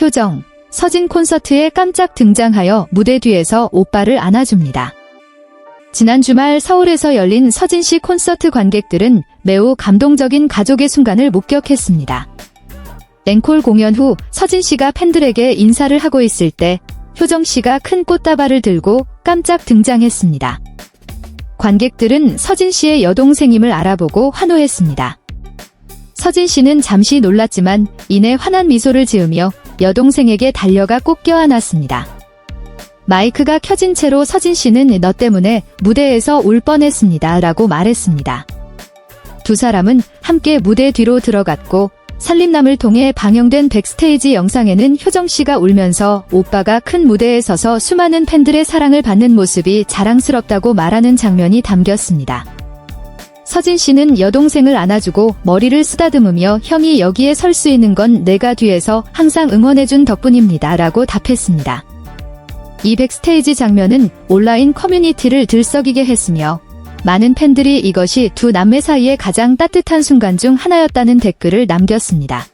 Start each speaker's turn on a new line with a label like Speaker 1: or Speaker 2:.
Speaker 1: 효정, 서진 콘서트에 깜짝 등장하여 무대 뒤에서 오빠를 안아줍니다. 지난 주말 서울에서 열린 서진 씨 콘서트 관객들은 매우 감동적인 가족의 순간을 목격했습니다. 앵콜 공연 후 서진 씨가 팬들에게 인사를 하고 있을 때 효정 씨가 큰 꽃다발을 들고 깜짝 등장했습니다. 관객들은 서진 씨의 여동생임을 알아보고 환호했습니다. 서진 씨는 잠시 놀랐지만 이내 환한 미소를 지으며 여동생에게 달려가 꼭 껴안았습니다. 마이크가 켜진 채로 서진 씨는 너 때문에 무대에서 울 뻔했습니다. 라고 말했습니다. 두 사람은 함께 무대 뒤로 들어갔고 살림남을 통해 방영된 백스테이지 영상에는 효정 씨가 울면서 오빠가 큰 무대에 서서 수많은 팬들의 사랑을 받는 모습이 자랑스럽다고 말하는 장면이 담겼습니다. 서진 씨는 여동생을 안아주고 머리를 쓰다듬으며 형이 여기에 설 수 있는 건 내가 뒤에서 항상 응원해준 덕분입니다. 라고 답했습니다. 이 백스테이지 장면은 온라인 커뮤니티를 들썩이게 했으며 많은 팬들이 이것이 두 남매 사이의 가장 따뜻한 순간 중 하나였다는 댓글을 남겼습니다.